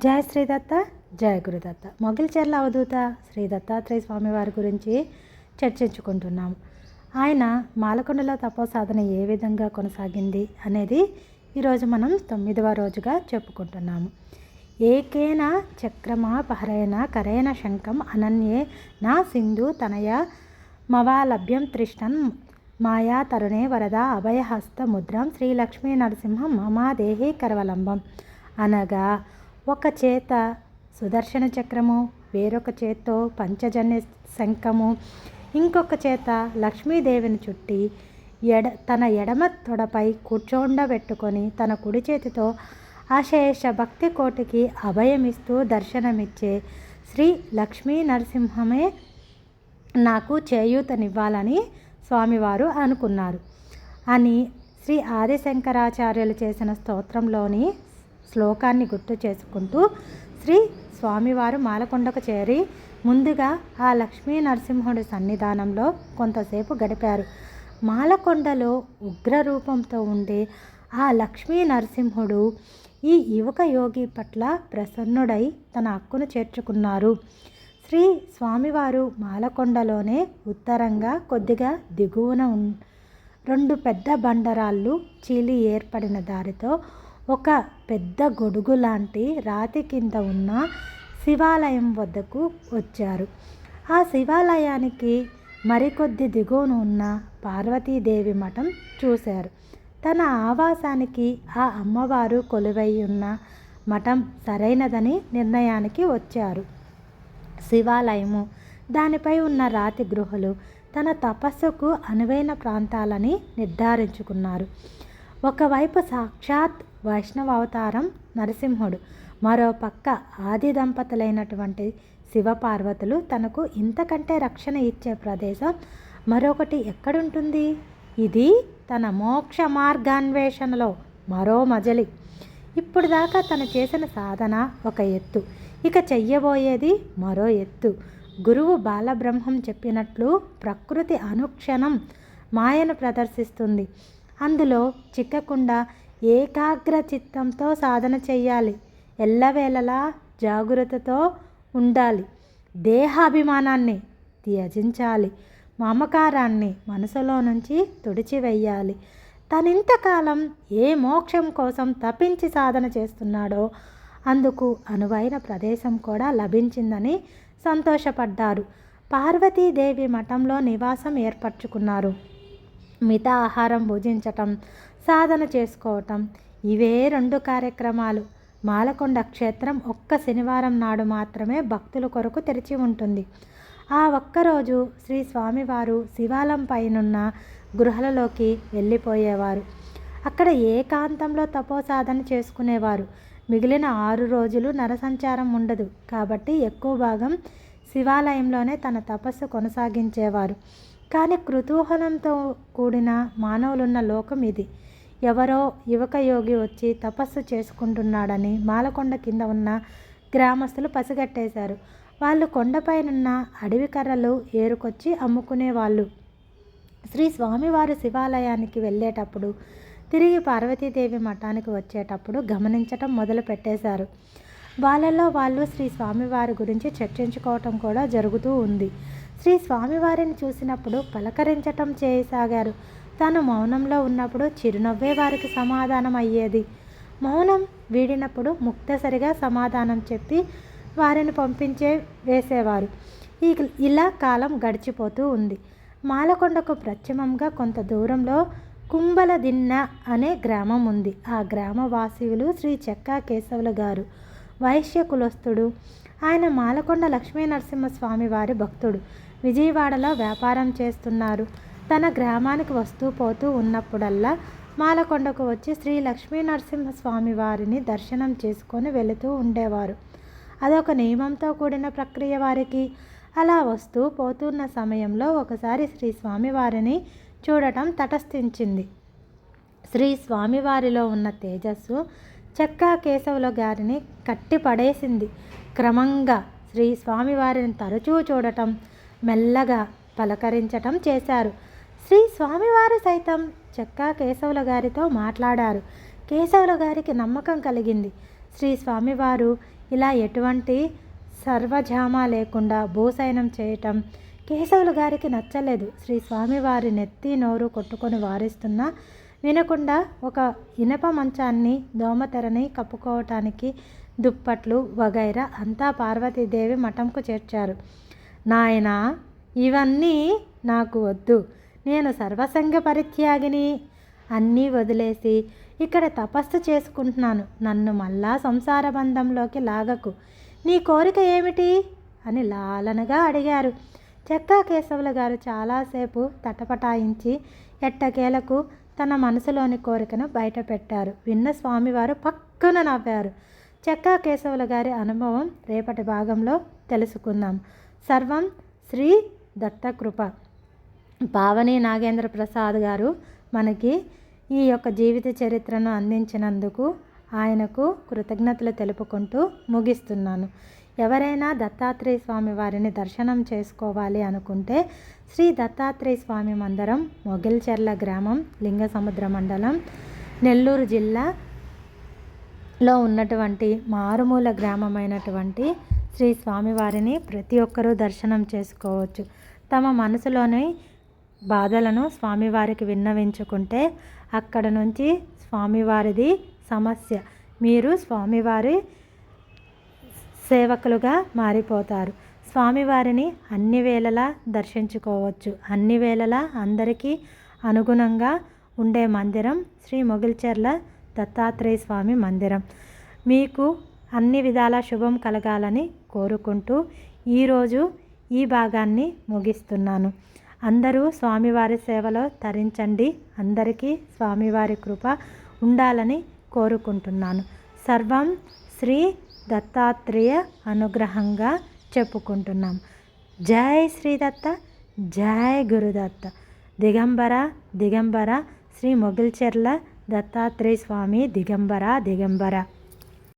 జయ శ్రీదత్త జయ గురుదత్త. మొగిల్చెర్ల అవధూత శ్రీ దత్తాత్రేయ స్వామి వారి గురించి చర్చించుకుంటున్నాము. ఆయన మాలకొండలో తపోసాధన ఏ విధంగా కొనసాగింది అనేది ఈరోజు మనం తొమ్మిదవ రోజుగా చెప్పుకుంటున్నాము. ఏకేన చక్రమా పహరైన కరైన శంఖం అనన్యే నా సింధు తనయ మవాలభ్యం త్రిష్టన్ మాయా తరుణే వరద అభయహస్త ముద్రం శ్రీ లక్ష్మీ నరసింహం మమా దేహి కరవలంబం అనగా ఒక చేత సుదర్శన చక్రము వేరొక చేత్తో పంచజన్య శంఖము ఇంకొక చేత లక్ష్మీదేవిని చుట్టి ఎడ తన ఎడమ తొడపై కూర్చోండబెట్టుకొని తన కుడి చేతితో అశేష భక్తి కోటికి అభయమిస్తూ దర్శనమిచ్చే శ్రీ లక్ష్మీ నరసింహమే నాకు చేయూతనివ్వాలని స్వామివారు అనుకున్నారు. అని శ్రీ ఆదిశంకరాచార్యులు చేసిన స్తోత్రంలోని శ్లోకాన్ని గుర్తు చేసుకుంటూ శ్రీ స్వామివారు మాలకొండకు చేరి ముందుగా ఆ లక్ష్మీ నరసింహుడి సన్నిధానంలో కొంతసేపు గడిపారు. మాలకొండలో ఉగ్ర రూపంతో ఉండే ఆ లక్ష్మీ నరసింహుడు ఈ యువక యోగి పట్ల ప్రసన్నుడై తన హక్కును చేర్చుకున్నారు. శ్రీ స్వామివారు మాలకొండలోనే ఉత్తరంగా కొద్దిగా దిగువన రెండు పెద్ద బండరాళ్ళు చీలి ఏర్పడిన దారితో ఒక పెద్ద గొడుగు లాంటి రాతి కింద ఉన్న శివాలయం వద్దకు వచ్చారు. ఆ శివాలయానికి మరికొద్ది దిగువన ఉన్న పార్వతీదేవి మఠం చూశారు. తన ఆవాసానికి ఆ అమ్మవారు కొలువై ఉన్న మఠం సరైనదని నిర్ణయానికి వచ్చారు. శివాలయము దానిపై ఉన్న రాతి గృహలు తన తపస్సుకు అనువైన ప్రాంతాలని నిర్ధారించుకున్నారు. ఒకవైపు సాక్షాత్ వైష్ణవ అవతారం నరసింహుడు. మరో పక్క ఆది దంపతులైనటువంటి శివపార్వతులు తనకు ఇంతకంటే రక్షణ ఇచ్చే ప్రదేశం మరొకటి ఎక్కడుంటుంది? ఇది తన మోక్ష మార్గాన్వేషణలో మరో మజలి. ఇప్పుడు దాకా తను చేసిన సాధన ఒక ఎత్తు. ఇక చెయ్యబోయేది మరో ఎత్తు. గురువు బాలబ్రహ్మం చెప్పినట్లు ప్రకృతి అనుక్షణం మాయను ప్రదర్శిస్తుంది. అందులో చిక్కకుండా ఏకాగ్ర చిత్తంతో సాధన చెయ్యాలి. ఎల్లవేళలా జాగ్రత్తతో ఉండాలి. దేహాభిమానాన్ని త్యజించాలి. మమకారాన్ని మనసులో నుంచి తుడిచివేయాలి. తనింతకాలం ఏ మోక్షం కోసం తప్పించి సాధన చేస్తున్నాడో అందుకు అనువైన ప్రదేశం కూడా లభించిందని సంతోషపడ్డారు. పార్వతీదేవి మఠంలో నివాసం ఏర్పరచుకున్నారు. మిత ఆహారం భుజించటం సాధన చేసుకోవటం. ఇవే రెండు కార్యక్రమాలు. మాలకొండ క్షేత్రం ఒక్క శనివారం నాడు మాత్రమే భక్తుల కొరకు తెరిచి ఉంటుంది. ఆ ఒక్కరోజు శ్రీ స్వామివారు శివాలం పైనున్న గృహలలోకి వెళ్ళిపోయేవారు. అక్కడ ఏకాంతంలో తపోసాధన చేసుకునేవారు. మిగిలిన ఆరు రోజులు నరసంచారం ఉండదు. కాబట్టి ఎక్కువ భాగం శివాలయంలోనే తన తపస్సు కొనసాగించేవారు. కానీ కృతూహలంతో కూడిన మానవులున్న లోకం ఇది. ఎవరో యువక యోగి వచ్చి తపస్సు చేసుకుంటున్నాడని మాలకొండ కింద ఉన్న గ్రామస్తులు పసిగట్టేశారు. వాళ్ళు కొండపైనున్న అడవి కర్రలు ఏరుకొచ్చి అమ్ముకునేవాళ్ళు. శ్రీ స్వామివారి శివాలయానికి వెళ్ళేటప్పుడు తిరిగి పార్వతీదేవి మఠానికి వచ్చేటప్పుడు గమనించటం మొదలు పెట్టేశారు. వాళ్ళలో వాళ్ళు శ్రీ స్వామివారి గురించి చర్చించుకోవటం కూడా జరుగుతూ ఉంది. శ్రీ స్వామివారిని చూసినప్పుడు పలకరించటం చేయసాగారు తాను మౌనంలో ఉన్నప్పుడు చిరునవ్వే వారికి సమాధానం అయ్యేది. మౌనం వీడినప్పుడు ముక్తసరిగా సమాధానం చెప్పి వారిని పంపించే వేసేవారు. ఈ ఇలా కాలం గడిచిపోతూ ఉంది. మాలకొండకు ప్రత్యమంగా కొంత దూరంలో కుంబలదిన్న అనే గ్రామం ఉంది. ఆ గ్రామవాసీయులు శ్రీ చెక్కా కేశవులు గారు వైశ్య కులస్థుడు ఆయన మాలకొండ లక్ష్మీ నరసింహస్వామి వారి భక్తుడు. విజయవాడలో వ్యాపారం చేస్తున్నారు. తన గ్రామానికి వస్తూ పోతూ ఉన్నప్పుడల్లా మాలకొండకు వచ్చి శ్రీ లక్ష్మీ నరసింహస్వామి వారిని దర్శనం చేసుకొని వెళుతూ ఉండేవారు. అదొక నియమంతో కూడిన ప్రక్రియ వారికి. అలా వస్తూ పోతున్న సమయంలో ఒకసారి శ్రీ స్వామివారిని చూడటం తటస్థించింది. శ్రీ స్వామివారిలో ఉన్న తేజస్సు చెక్కా కేశవుల గారిని కట్టి పడేసింది క్రమంగా శ్రీ స్వామివారిని తరచూ చూడటం మెల్లగా పలకరించటం చేశారు. శ్రీ స్వామివారు సైతం చెక్కా కేశవుల గారితో మాట్లాడారు. కేశవుల గారికి నమ్మకం కలిగింది. శ్రీ స్వామివారు ఇలా ఎటువంటి సర్వజామా లేకుండా భూసైనం చేయటం కేశవుల గారికి నచ్చలేదు. శ్రీ స్వామివారి నెత్తి నోరు కొట్టుకొని వారిస్తున్నా వినకుండా ఒక ఇనప మంచాన్ని దోమతెరని కప్పుకోవటానికి దుప్పట్లు వగైరా అంతా పార్వతీదేవి మఠంకు చేర్చారు. నాయన ఇవన్నీ నాకు వద్దు. నేను సర్వసంగ పరిత్యాగిని. అన్నీ వదిలేసి ఇక్కడ తపస్సు చేసుకుంటున్నాను. నన్ను మళ్ళా సంసార బంధంలోకి లాగకు. నీ కోరిక ఏమిటి? అని లాలనగా అడిగారు. చెక్కా కేశవుల గారు చాలాసేపు తటపటాయించి ఎట్టకేలకు తన మనసులోని కోరికను బయటపెట్టారు. విన్న స్వామివారు పక్కన నవ్వారు. చెక్కా కేశవుల గారి అనుభవం రేపటి భాగంలో తెలుసుకుందాం. సర్వం శ్రీ దత్తకృప. పావని నాగేంద్ర ప్రసాద్ గారు మనకి ఈ యొక్క జీవిత చరిత్రను అందించినందుకు ఆయనకు కృతజ్ఞతలు తెలుపుకుంటూ ముగిస్తున్నాను. ఎవరైనా దత్తాత్రేయ స్వామి వారిని దర్శనం చేసుకోవాలి అనుకుంటే శ్రీ దత్తాత్రేయ స్వామి మందిరం మొగిల్చెర్ల గ్రామం లింగసముద్ర మండలం నెల్లూరు జిల్లా లో ఉన్నటువంటి మారుమూల గ్రామమైనటువంటి శ్రీ స్వామివారిని ప్రతి ఒక్కరూ దర్శనం చేసుకోవచ్చు. తమ మనసులోని బాధలను స్వామివారికి విన్నవించుకుంటే అక్కడ నుంచి స్వామివారిది సమస్య. మీరు స్వామివారి సేవకులుగా మారిపోతారు. స్వామివారిని అన్ని వేళలా దర్శించుకోవచ్చు. అన్ని వేళలా అందరికీ అనుగుణంగా ఉండే మందిరం శ్రీ మొగిల్చెర్ల దత్తాత్రేయ స్వామి మందిరం. మీకు అన్ని విధాల శుభం కలగాలని కోరుకుంటూ ఈరోజు ఈ భాగాన్ని ముగిస్తున్నాను. అందరూ స్వామివారి సేవలో తరించండి. అందరికీ స్వామివారి కృప ఉండాలని కోరుకుంటున్నాను. సర్వం శ్రీ దత్తాత్రేయ అనుగ్రహంగా చెప్పుకుంటున్నాం. జై శ్రీదత్త జై గురుదత్త. దిగంబర దిగంబర. శ్రీ మొగిల్చెర్ల దత్తాత్రేయ స్వామి దిగంబర దిగంబర.